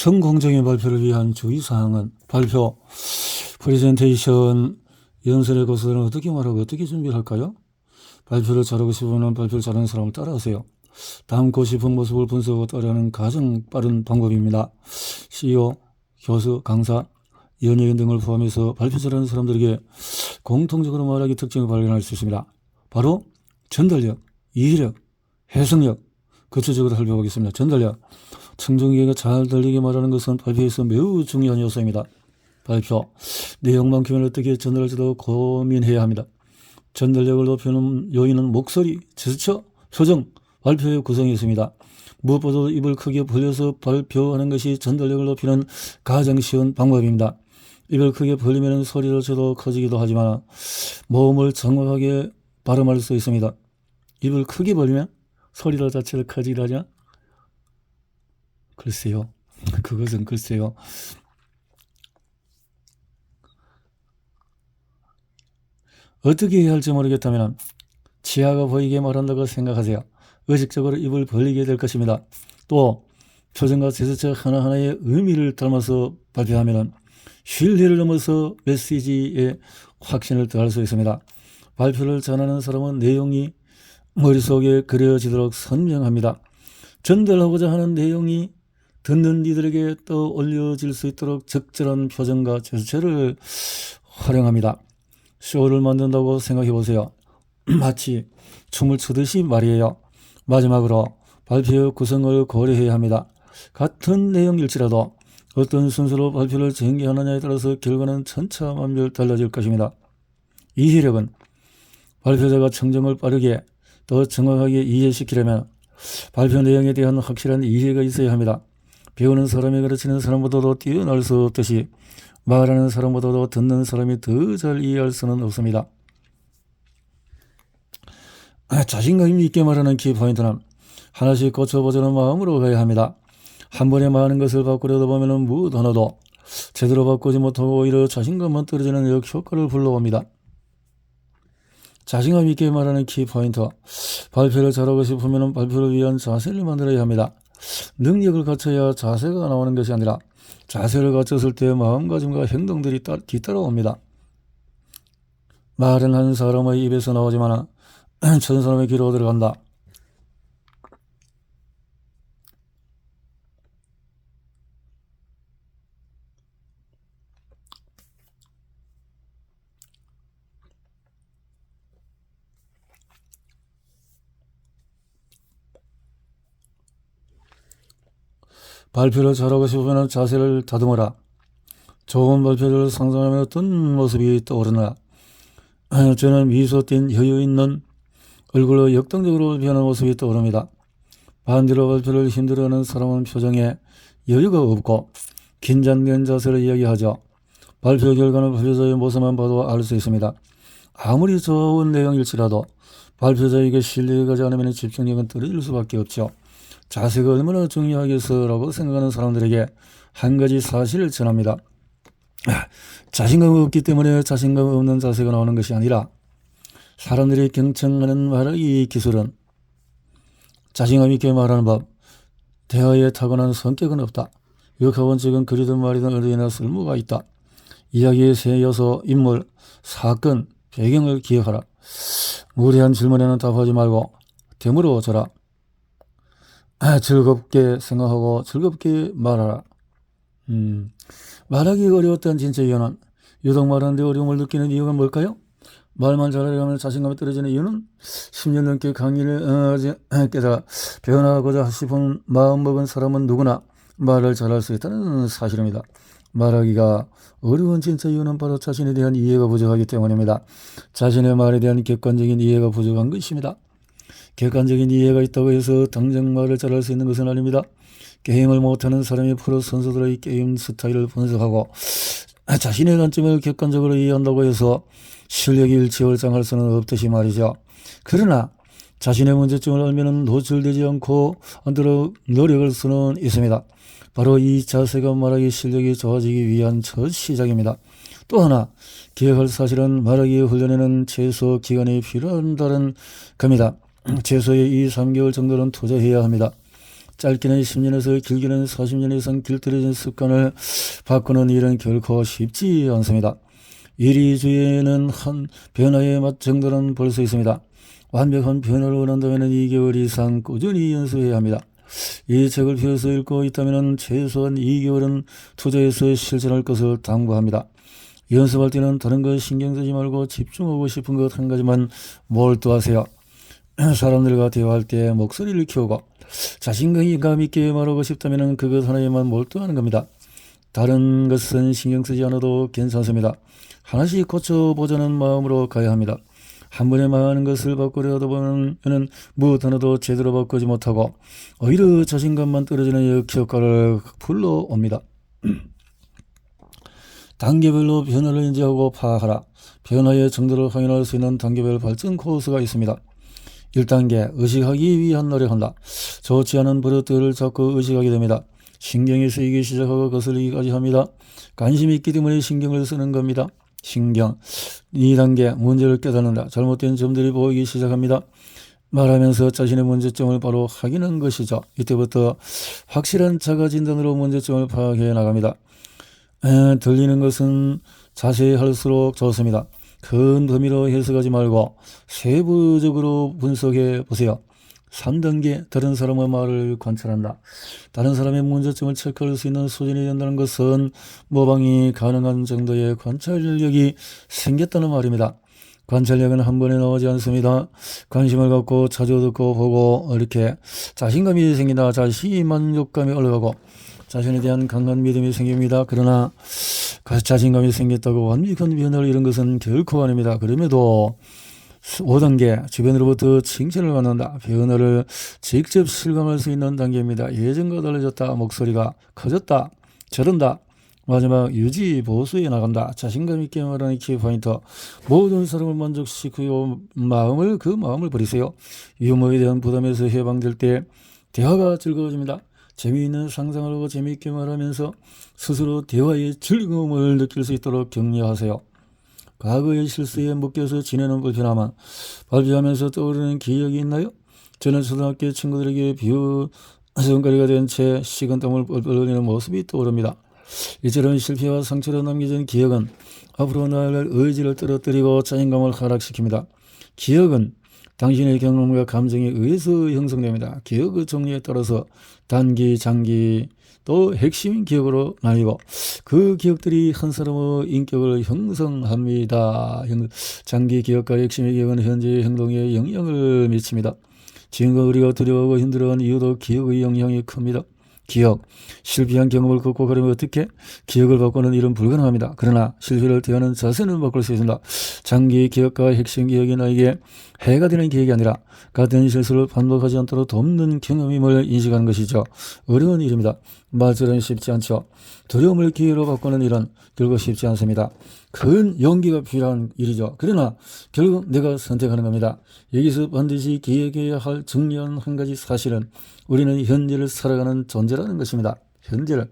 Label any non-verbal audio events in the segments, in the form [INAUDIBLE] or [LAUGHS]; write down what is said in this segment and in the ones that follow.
성공적인 발표를 위한 주의사항은 발표, 프레젠테이션, 연설의 것은 어떻게 말하고 어떻게 준비를 할까요? 발표를 잘하고 싶으면 발표를 잘하는 사람을 따라하세요. 닮고 싶은 모습을 분석하고 따라하는 가장 빠른 방법입니다. CEO, 교수, 강사, 연예인 등을 포함해서 발표 잘하는 사람들에게 공통적으로 말하기 특징을 발견할 수 있습니다. 바로 전달력, 이해력, 해석력, 구체적으로 살펴보겠습니다. 전달력. 청중에게 잘 들리게 말하는 것은 발표에서 매우 중요한 요소입니다. 발표. 내용만큼은 어떻게 전달할지도 고민해야 합니다. 전달력을 높이는 요인은 목소리, 제스처, 표정, 발표의 구성이 있습니다. 무엇보다도 입을 크게 벌려서 발표하는 것이 전달력을 높이는 가장 쉬운 방법입니다. 입을 크게 벌리면 소리를 쳐도 커지기도 하지만 모음을 정확하게 발음할 수 있습니다. 입을 크게 벌리면 소리를 자체를 하냐? 글쎄요. [LAUGHS] 그것은 글쎄요. 어떻게 해야 할지 모르겠다면 치아가 보이게 말한다고 생각하세요. 의식적으로 입을 벌리게 될 것입니다. 또 표정과 제스처 하나하나의 의미를 담아서 발표하면 신뢰를 넘어서 메시지에 확신을 더할 수 있습니다. 발표를 전하는 사람은 내용이 머릿속에 그려지도록 선명합니다. 전달하고자 하는 내용이 듣는 이들에게 떠올려질 수 있도록 적절한 표정과 제스처를 활용합니다. 쇼를 만든다고 생각해 보세요. [CLEARS THROAT] 마치 춤을 추듯이 말이에요. 마지막으로 발표의 구성을 고려해야 합니다. 같은 내용일지라도 어떤 순서로 발표를 전개하느냐에 따라서 결과는 천차만별 달라질 것입니다. 이해력은 발표자가 청정을 빠르게 더 정확하게 이해시키려면 발표 내용에 대한 확실한 이해가 있어야 합니다. 배우는 사람이 가르치는 사람보다도 뛰어날 수 없듯이 말하는 사람보다도 듣는 사람이 더 잘 이해할 수는 없습니다. 아, 자신감 있게 말하는 키포인트는 하나씩 고쳐보자는 마음으로 가야 합니다. 한 번에 많은 것을 바꾸려다 보면 무엇 하나도 제대로 바꾸지 못하고 오히려 자신감만 떨어지는 역효과를 불러옵니다. 자신감 있게 말하는 키포인트. 발표를 잘하고 싶으면 발표를 위한 자세를 만들어야 합니다. 능력을 갖춰야 자세가 나오는 것이 아니라 자세를 갖췄을 때 마음가짐과 행동들이 따, 뒤따라옵니다. 말은 한 사람의 입에서 나오지만 [CLEARS THROAT] 천 사람의 귀로 들어간다. 발표를 잘하고 싶으면 자세를 다듬어라. 좋은 발표를 상상하면 어떤 모습이 떠오르나. [CLEARS THROAT] 저는 미소 띤 여유 있는 얼굴로 역동적으로 변하는 모습이 떠오릅니다. 반대로 발표를 힘들어하는 사람은 표정에 여유가 없고 긴장된 자세를 이야기하죠. 발표 결과는 발표자의 모습만 봐도 알 수 있습니다. 아무리 좋은 내용일지라도 발표자에게 신뢰가 가지 않으면 집중력은 떨어질 수밖에 없죠. 자세가 얼마나 중요하겠어라고 생각하는 사람들에게 한 가지 사실을 전합니다. 자신감 없기 때문에 자신감 없는 자세가 나오는 것이 아니라 사람들이 경청하는 말의 기술은 자신감 있게 말하는 법, 대화에 타고난 성격은 없다. 역학원칙은 그리든 말이든 어디나 쓸모가 있다. 이야기의 새 요소, 인물, 사건, 배경을 기억하라. 무리한 질문에는 답하지 말고 되물어 줘라. 즐겁게 생각하고 즐겁게 말하라. 음, 말하기 어려웠던 진짜 이유는 유독 말하는데 어려움을 느끼는 이유가 뭘까요? 말만 잘하려면 자신감이 떨어지는 이유는 10년 넘게 강의를 어, 깨달아 변화하고자 싶은 마음먹은 사람은 누구나 말을 잘할 수 있다는 사실입니다. 말하기가 어려운 진짜 이유는 바로 자신에 대한 이해가 부족하기 때문입니다. 자신의 말에 대한 객관적인 이해가 부족한 것입니다. 객관적인 이해가 있다고 해서 당장 말을 잘할 수 있는 것은 아닙니다. 게임을 못하는 사람이 프로 선수들의 게임 스타일을 분석하고 자신의 단점을 객관적으로 이해한다고 해서 실력이 일치월장할 수는 없듯이 말이죠. 그러나 자신의 문제점을 알면 노출되지 않고 안도록 노력할 수는 있습니다. 바로 이 자세가 말하기 실력이 좋아지기 위한 첫 시작입니다. 또 하나 기억할 사실은 말하기 훈련에는 최소 기간이 필요한다는 겁니다. 최소의 2, 3개월 정도는 투자해야 합니다. 짧게는 10년에서 길게는 40년 이상 길들여진 습관을 바꾸는 일은 결코 쉽지 않습니다. 이리주에는 한 변화의 맛 정도는 볼 수 있습니다. 완벽한 변화를 원한다면 2개월 이상 꾸준히 연수해야 합니다. 이 책을 펴서 읽고 있다면 최소한 2개월은 투자해서 실천할 것을 당부합니다. 연습할 때는 다른 것 신경 쓰지 말고 집중하고 싶은 것 한 가지만 몰두하세요. [CLEARS THROAT] 사람들과 대화할 때 목소리를 키우고 자신감 있게 말하고 싶다면 그것 하나에만 몰두하는 겁니다. 다른 것은 신경 쓰지 않아도 괜찮습니다. 하나씩 고쳐보자는 마음으로 가야 합니다. 한 번에 많은 것을 바꾸려 하다 보면 무엇 하나도 제대로 바꾸지 못하고 오히려 자신감만 떨어지는 역효과를 불러옵니다. [CLEARS THROAT] 단계별로 변화를 인지하고 파악하라. 변화의 정도를 확인할 수 있는 단계별 발전 코스가 있습니다. 1단계 의식하기 위한 노력한다. 좋지 않은 버릇들을 자꾸 의식하게 됩니다. 신경이 쓰이기 시작하고 거슬리기까지 합니다. 관심이 있기 때문에 신경을 쓰는 겁니다. 신경 2단계 문제를 깨닫는다. 잘못된 점들이 보이기 시작합니다. 말하면서 자신의 문제점을 바로 확인한 것이죠. 이때부터 확실한 자가 진단으로 문제점을 파악해 나갑니다. 에, 들리는 것은 자세히 할수록 좋습니다. 큰 범위로 해석하지 말고 세부적으로 분석해 보세요. 3단계 다른 사람의 말을 관찰한다. 다른 사람의 문제점을 체크할 수 있는 수준이 된다는 것은 모방이 가능한 정도의 관찰력이 생겼다는 말입니다. 관찰력은 한 번에 나오지 않습니다. 관심을 갖고 자주 듣고 보고 이렇게 자신감이 생긴다. 자신 만족감이 올라가고 자신에 대한 강한 믿음이 생깁니다. 그러나 자신감이 생겼다고 완벽한 변화를 이런 것은 결코 아닙니다. 그럼에도 5단계 주변으로부터 칭찬을 받는다. 변화를 직접 실감할 수 있는 단계입니다. 예전과 달라졌다. 목소리가 커졌다. 저른다. 마지막 유지 보수에 나간다. 자신감 있게 말하는 키포인트. 모든 사람을 만족시키고 마음을 그 마음을 버리세요. 유머에 대한 부담에서 해방될 때 대화가 즐거워집니다. 재미있는 상상을 하고 재미있게 말하면서 스스로 대화의 즐거움을 느낄 수 있도록 격려하세요. 과거의 실수에 묶여서 지내는 불편함만 발표하면서 떠오르는 기억이 있나요? 저는 초등학교 친구들에게 비유 성거리가 된 채 식은 땀을 뻘뻘 흘리는 모습이 떠오릅니다. 이처럼 실패와 상처로 남겨진 기억은 앞으로 나아갈 의지를 떨어뜨리고 자신감을 하락시킵니다. 기억은 당신의 경험과 감정에 의해서 형성됩니다. 기억의 종류에 따라서 단기, 장기, 또 핵심 기억으로 나뉘고 그 기억들이 한 사람의 인격을 형성합니다. 장기 기억과 핵심의 기억은 현재의 행동에 영향을 미칩니다. 지금과 우리가 두려워하고 힘들어하는 이유도 기억의 영향이 큽니다. 기억, 실패한 경험을 극복하려면 어떻게? 기억을 바꾸는 일은 불가능합니다. 그러나 실패를 대하는 자세는 바꿀 수 있습니다. 장기 기억과 핵심 기억이 나에게 해가 되는 기억이 아니라 같은 실수를 반복하지 않도록 돕는 경험임을 인식하는 것이죠. 어려운 일입니다. 말처럼 쉽지 않죠. 두려움을 기회로 바꾸는 일은 결국 쉽지 않습니다. 큰 용기가 필요한 일이죠. 그러나 결국 내가 선택하는 겁니다. 여기서 반드시 기억해야 할 중요한 한 가지 사실은 우리는 현재를 살아가는 존재라는 것입니다. 현재를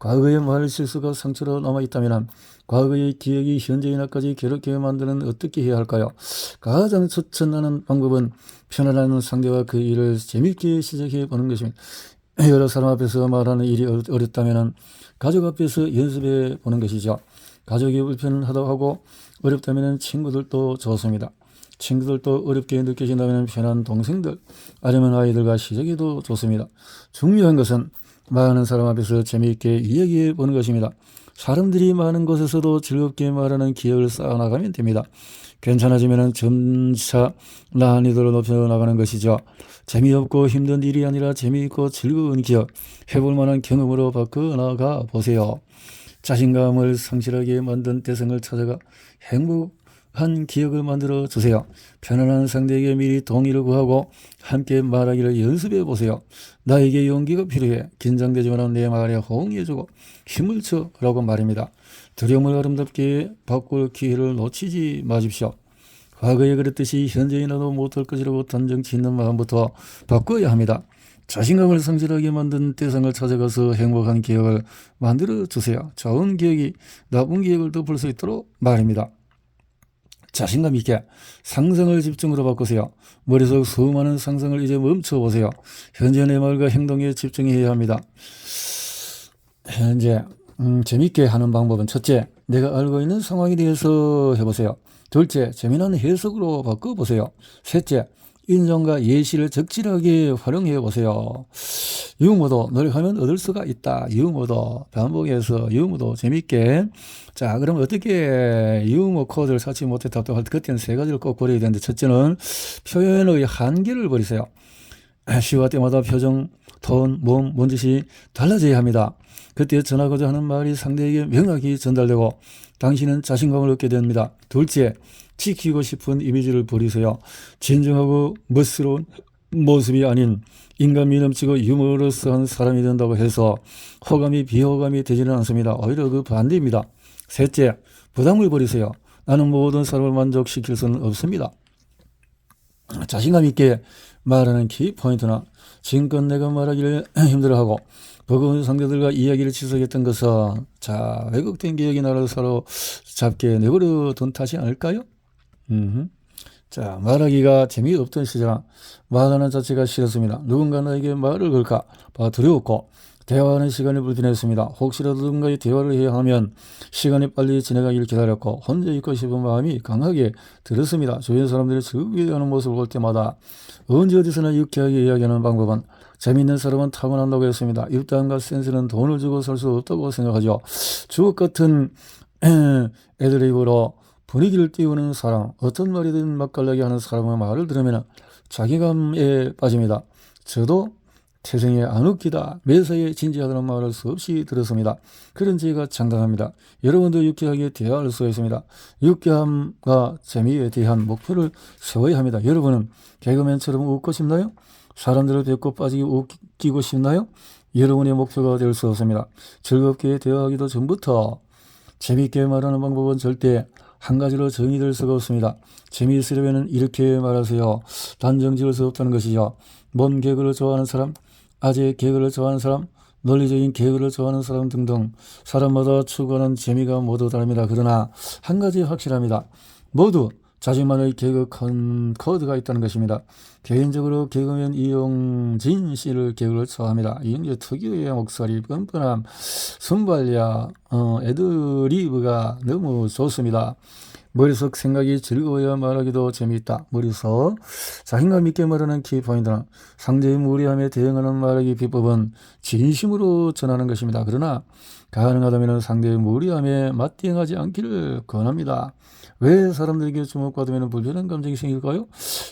과거의 말 실수가 상처로 남아있다면 과거의 기억이 현재의 날까지 괴롭게 만드는 어떻게 해야 할까요? 가장 추천하는 방법은 편안한 상대와 그 일을 재밌게 시작해 보는 것입니다. 여러 사람 앞에서 말하는 일이 어렵다면 가족 앞에서 연습해 보는 것이죠. 가족이 불편하다고 하고 어렵다면 친구들도 좋습니다. 친구들도 어렵게 느껴진다면 편한 동생들, 아니면 아이들과 시작해도 좋습니다. 중요한 것은 많은 사람 앞에서 재미있게 이야기해 보는 것입니다. 사람들이 많은 곳에서도 즐겁게 말하는 기억을 쌓아나가면 됩니다. 괜찮아지면 점차 난이도를 높여나가는 것이죠. 재미없고 힘든 일이 아니라 재미있고 즐거운 기억, 해볼 만한 경험으로 바꿔나가 보세요. 자신감을 상실하게 만든 대상을 찾아가 행복 한 기억을 만들어 주세요. 편안한 상대에게 미리 동의를 구하고 함께 말하기를 연습해 보세요. 나에게 용기가 필요해. 긴장되지만 내 말에 호응해주고 힘을 줘라고 말입니다. 두려움을 아름답게 바꿀 기회를 놓치지 마십시오. 과거에 그랬듯이 현재에 나도 못할 것이라고 단정 짓는 마음부터 바꿔야 합니다. 자신감을 상실하게 만든 대상을 찾아가서 행복한 기억을 만들어 주세요. 좋은 기억이 나쁜 기억을 덮을 수 있도록 말입니다. 자신감 있게 상상을 집중으로 바꾸세요. 머릿속 수많은 상상을 이제 멈춰보세요. 현재 내 말과 행동에 집중해야 합니다. 현재 음, 재밌게 하는 방법은 첫째, 내가 알고 있는 상황에 대해서 해보세요. 둘째, 재미난 해석으로 바꿔보세요. 셋째, 인정과 예시를 적절하게 활용해 보세요. 유머도 노력하면 얻을 수가 있다. 유머도 반복해서 유머도 재밌게. 자, 그럼 어떻게 유머 코드를 찾지 못했다고 할 그때는 세 가지를 꼭 버려야 되는데 첫째는 표현의 한계를 버리세요. 시와 때마다 표정, 톤, 몸, 몸짓이 달라져야 합니다. 그때 전하고자 하는 말이 상대에게 명확히 전달되고 당신은 자신감을 얻게 됩니다. 둘째, 지키고 싶은 이미지를 버리세요. 진정하고 멋스러운 모습이 아닌 인간미 넘치고 유머러스한 사람이 된다고 해서 호감이 비호감이 되지는 않습니다. 오히려 그 반대입니다. 셋째, 부담을 버리세요. 나는 모든 사람을 만족시킬 수는 없습니다. 자신감 있게 말하는 키 포인트나 지금껏 내가 말하기를 [CLEARS THROAT] 힘들어하고 버거운 상대들과 이야기를 지속했던 것은 자 왜곡된 기억이 나를 사로 잡게 내버려 둔 탓이 아닐까요? 자 말하기가 재미없던 시절 말하는 자체가 싫었습니다. 누군가 나에게 말을 걸까 봐 두려웠고 대화하는 시간이 불편했습니다. 혹시라도 누군가의 대화를 해야 하면 시간이 빨리 지나가기를 기다렸고 혼자 있고 싶은 마음이 강하게 들었습니다. 주변 사람들이 즐거워하는 모습을 볼 때마다 언제 어디서나 유쾌하게 이야기하는 방법은 재미있는 사람은 타고난다고 했습니다. 입담과 센스는 돈을 주고 살 수 없다고 생각하죠. 주옥 같은 [CLEARS THROAT] 애드립으로 분위기를 띄우는 사람, 어떤 말이든 맛깔나게 하는 사람의 말을 들으면 자기감에 빠집니다. 저도 태생에 안 웃기다, 매사에 진지하다는 말을 수없이 들었습니다. 그런 제가 장담합니다. 여러분도 유쾌하게 대화할 수가 있습니다. 유쾌함과 재미에 대한 목표를 세워야 합니다. 여러분은 개그맨처럼 웃고 싶나요? 사람들을 뵙고 빠지게 웃기고 싶나요? 여러분의 목표가 될 수 없습니다. 즐겁게 대화하기도 전부터 재미있게 말하는 방법은 절대 한 가지로 정의될 수가 없습니다. 재미있으려면 이렇게 말하세요. 단정 지을 수 없다는 것이죠. 먼 개그를 좋아하는 사람, 아재 개그를 좋아하는 사람, 논리적인 개그를 좋아하는 사람 등등 사람마다 추구하는 재미가 모두 다릅니다. 그러나 한 가지 확실합니다. 모두 자신만의 개그 컨 코드가 있다는 것입니다. 개인적으로 개그맨 이용진 씨를 개그를 좋아합니다. 이용진 특유의 목소리, 뻔뻔함, 순발력, 어, 애드리브가 너무 좋습니다. 머릿속 생각이 즐거워야 말하기도 재미있다. 머릿속 자신감 있게 말하는 키포인트는 상대의 무리함에 대응하는 말하기 비법은 진심으로 전하는 것입니다. 그러나 가능하다면 상대의 무리함에 맞대응하지 않기를 권합니다. 왜 사람들에게 주목받으면 불편한 감정이 생길까요?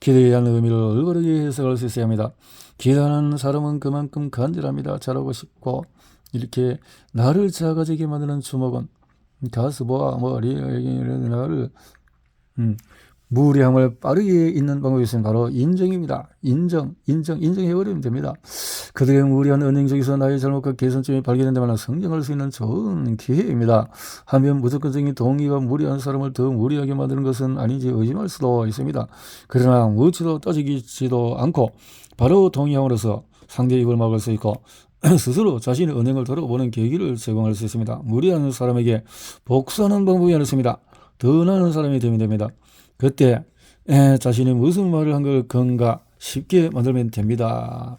기대에 대한 의미를 올바르게 해석할 수 있어야 합니다. 기대하는 사람은 그만큼 간절합니다. 잘하고 싶고 이렇게 나를 작아지게 만드는 주목은 가스보아 머리를 나를 음, 무리함을 빠르게 잊는 방법이 있으면 바로 인정입니다. 인정, 인정, 인정해버리면 됩니다. 그들의 무리한 은행 속에서 나의 잘못과 개선점이 발견된다면 성장할 수 있는 좋은 기회입니다. 하면 무조건적인 동의가 무리한 사람을 더 무리하게 만드는 것은 아닌지 의심할 수도 있습니다. 그러나 무엇도 따지지도 않고 바로 동의함으로써 상대의 입을 막을 수 있고 [CLEARS THROAT] 스스로 자신의 은행을 돌아보는 계기를 제공할 수 있습니다. 무리하는 사람에게 복수하는 방법이 아니습니다. 더 나은 사람이 되면 됩니다. 그때 에, 자신이 무슨 말을 한 걸 건가 쉽게 만들면 됩니다.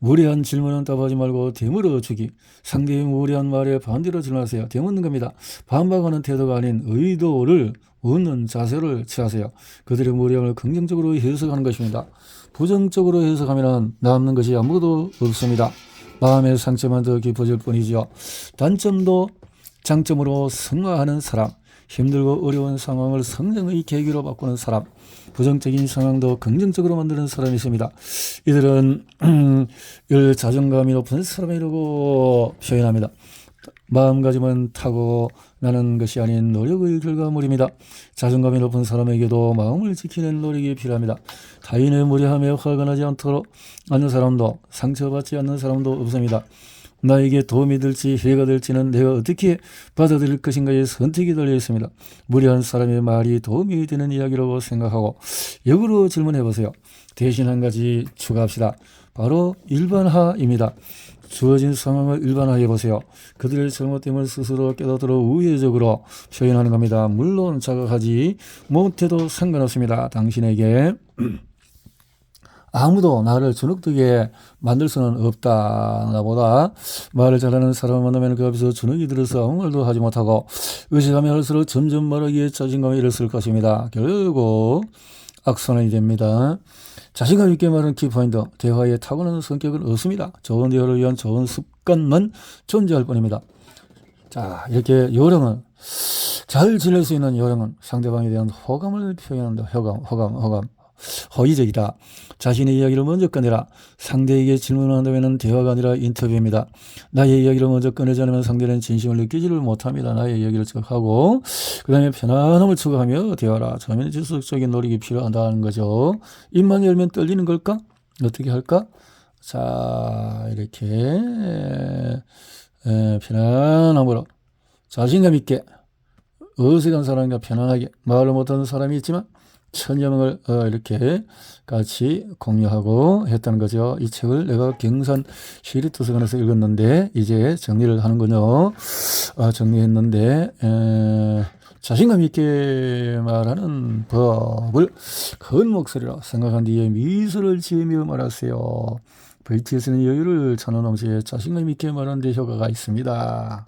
무리한 질문은 답하지 말고 되물어 주기. 상대의 무리한 말에 반대로 질문하세요. 되묻는 겁니다. 반박하는 태도가 아닌 의도를 묻는 자세를 취하세요. 그들의 무리함을 긍정적으로 해석하는 것입니다. 부정적으로 해석하면 남는 것이 아무것도 없습니다. 마음의 상처만 더 깊어질 뿐이지요. 단점도 장점으로 승화하는 사람. 힘들고 어려운 상황을 성장의 계기로 바꾸는 사람, 부정적인 상황도 긍정적으로 만드는 사람이 있습니다. 이들은 [CLEARS THROAT] 열 자존감이 높은 사람이라고 표현합니다. 마음가짐은 타고 나는 것이 아닌 노력의 결과물입니다. 자존감이 높은 사람에게도 마음을 지키는 노력이 필요합니다. 타인의 무례함에 화가 나지 않도록 않는 사람도 상처받지 않는 사람도 없습니다. 나에게 도움이 될지 해가 될지는 내가 어떻게 받아들일 것인가에 선택이 달려 있습니다. 무리한 사람의 말이 도움이 되는 이야기라고 생각하고 역으로 질문해 보세요. 대신 한 가지 추가합시다. 바로 일반화입니다. 주어진 상황을 일반화해 보세요. 그들의 잘못됨을 스스로 깨닫도록 우회적으로 표현하는 겁니다. 물론 자각하지 못해도 상관없습니다. 당신에게 아무도 나를 주눅들게 만들 수는 없다. 나보다 말을 잘하는 사람을 만나면 그 앞에서 주눅이 들어서 아무 말도 하지 못하고 의식하면 할수록 점점 말하기에 자신감이 일었을 것입니다. 결국 악순환이 됩니다. 자신감 있게 말하는 키포인트, 대화에 타고나는 성격은 없습니다. 좋은 대화를 위한 좋은 습관만 존재할 뿐입니다. 자, 이렇게 요령은 잘 지낼 수 있는 요령은 상대방에 대한 호감을 표현한다. 호감, 호감, 호감. 허위적이다. 자신의 이야기를 먼저 꺼내라. 상대에게 질문을 한다면 대화가 아니라 인터뷰입니다. 나의 이야기를 먼저 꺼내지 않으면 상대는 진심을 느끼지를 못합니다. 나의 이야기를 척하고 그 다음에 편안함을 추구하며 대화라. 처음에는 지속적인 노력이 필요하다는 거죠. 입만 열면 떨리는 걸까? 어떻게 할까? 자 이렇게 에, 편안함으로 자신감 있게 어색한 사람과 편안하게 말을 못하는 사람이 있지만 천여 명을 어, 이렇게 같이 공유하고 했다는 거죠. 이 책을 내가 경산 시리도서관에서 읽었는데 이제 정리를 하는군요. 아, 정리했는데 에, 자신감 있게 말하는 법을 큰 목소리로 생각한 뒤에 미소를 지으며 말하세요. VTS는 여유를 찾는 동시에 자신감 있게 말하는 데 효과가 있습니다.